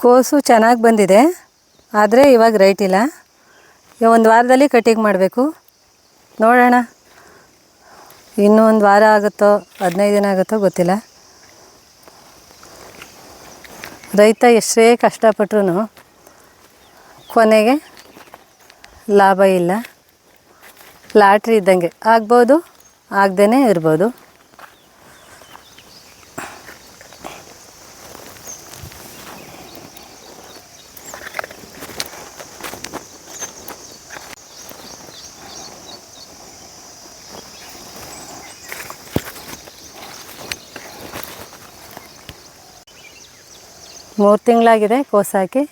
ಕೋಸು ಚೆನ್ನಾಗಿ ಬಂದಿದೆ, ಆದರೆ ಇವಾಗ ರೈಟ್ ಇಲ್ಲ. ಒಂದು ವಾರದಲ್ಲಿ ಕಟಿಂಗ್ ಮಾಡಬೇಕು. ನೋಡೋಣ. ಇನ್ನೂ ಒಂದು ವಾರ ಆಗುತ್ತೋ, ಹದಿನೈದು ದಿನ ಆಗುತ್ತೋ ಗೊತ್ತಿಲ್ಲ. ರೈತ ಎಷ್ಟೇ ಕಷ್ಟಪಟ್ರೂ ಕೊನೆಗೆ ಲಾಭ ಇಲ್ಲ. ಲಾಟ್ರಿ ಇದ್ದಂಗೆ ಆಗ್ಬೋದು ಆಗದೇ ಇರ್ಬೋದು. ಮೂರು ತಿಂಗಳಾಗಿದೆ ಕೋಸಾಕಿ.